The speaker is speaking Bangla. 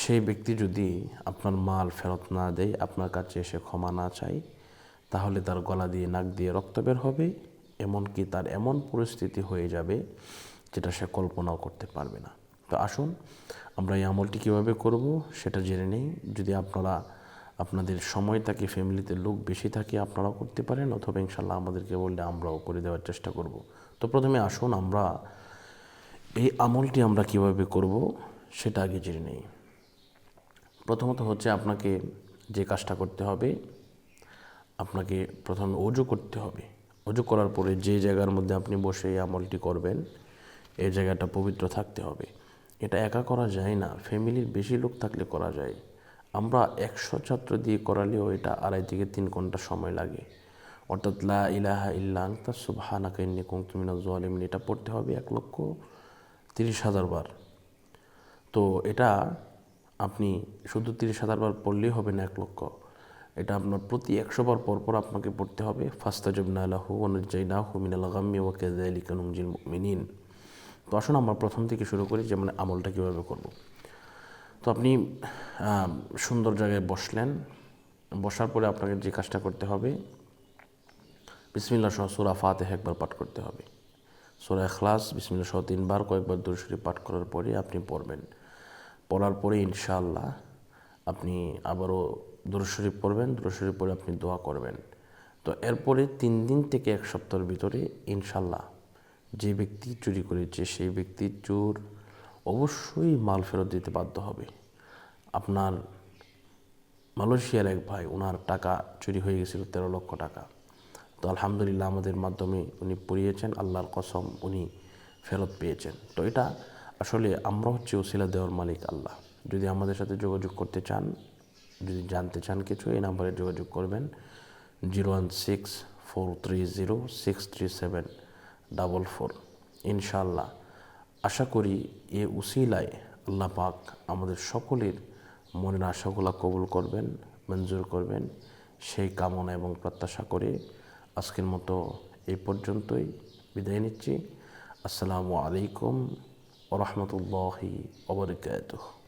সেই ব্যক্তি যদি আপনার মাল ফেরত না দেয়, আপনার কাছে এসে ক্ষমা না চায়, তাহলে তার গলা দিয়ে, নাক দিয়ে রক্ত বের হবে, এমনকি তার এমন পরিস্থিতি হয়ে যাবে যেটা সে কল্পনাও করতে পারবে না। তো আসুন, আমরা এই আমলটি কীভাবে করব সেটা জেনে নেই। যদি আপনারা, আপনাদের সময় থাকে, ফ্যামিলিতে লোক বেশি থাকে, আপনারাও করতে পারেন, অথবা ইনশাল্লাহ আমাদেরকে বললে আমরাও করে দেওয়ার চেষ্টা করব। তো প্রথমে আসুন, আমরা এই আমলটি আমরা কীভাবে করব সেটা আগে জেনে নেই। প্রথমত হচ্ছে আপনাকে যে কাজটা করতে হবে, আপনাকে প্রথমে অজু করতে হবে। অজু করার পরে যে জায়গার মধ্যে আপনি বসে এই আমলটি করবেন, এই জায়গাটা পবিত্র থাকতে হবে। এটা একা করা যায় না, ফ্যামিলির বেশি লোক থাকলে করা যায়। আমরা একশো ছাত্র দিয়ে করালেও এটা আড়াই থেকে তিন ঘণ্টা সময় লাগে। অর্থাৎ লা ইলাহা ইল্লা আংতা সুবহানাকা ইন্নী কুনতু মিনাজ জালিমিন। এটা পড়তে হবে এক লক্ষ তিরিশ হাজার বার। তো এটা আপনি শুধু তিরিশ হাজার বার পড়লেই হবে না এক লক্ষ। এটা আপনার প্রতি একশো বার পর পর আপনাকে পড়তে হবে। ফাস্তা ফাস্তাজবনা আলাহু অনুজাইনাহু মিনাল গাম্মি ওয়া কাযালিকা নুনজিল মুমিনিন। তো আসুন আমরা প্রথম থেকে শুরু করি যেমন আমলটা কীভাবে করব। তো আপনি সুন্দর জায়গায় বসলেন। বসার পরে আপনাকে যে কাজটা করতে হবে বিসমিল্লা সহ সুরা ফাতে একবার পাঠ করতে হবে। সুরা এখলাস বিসমিল্লা সহ তিনবার কয়েকবার দুরুশরী পাঠ করার পরে আপনি পড়বেন। পড়ার পরে ইনশাআল্লাহ আপনি আবারও দুরুশরীফ পড়বেন দুরুশরীফ পরে আপনি দোয়া করবেন। তো এরপরে তিন দিন থেকে এক সপ্তাহের ভিতরে ইনশাল্লাহ যে ব্যক্তি চুরি করেছে সেই ব্যক্তি চোর অবশ্যই মাল ফেরত দিতে বাধ্য হবে। আপনার মালয়েশিয়ার এক ভাই ওনার টাকা চুরি হয়ে গেছিল তেরো লক্ষ টাকা। তো আলহামদুলিল্লাহ আমাদের মাধ্যমে উনি পড়িয়েছেন, আল্লাহর কসম উনি ফেরত পেয়েছেন। তো এটা আসলে আমরা হচ্ছে ওসিলা দেওয়ার মালিক আল্লাহ। যদি আমাদের সাথে যোগাযোগ করতে চান, যদি জানতে চান কিছু, এই নাম্বারে যোগাযোগ করবেন। Zero one six four three zero six three seven double four. ইনশাল্লাহ আশা করি এ উসিলায় আল্লাহ পাক আমাদের সকলের মনের আশাগুলা কবুল করবেন, মঞ্জুর করবেন। সেই কামনা এবং প্রত্যাশা করে আজকের মতো এই পর্যন্তই বিদায় নিচ্ছি। আসসালামু আলাইকুম ورحمة الله وبركاته.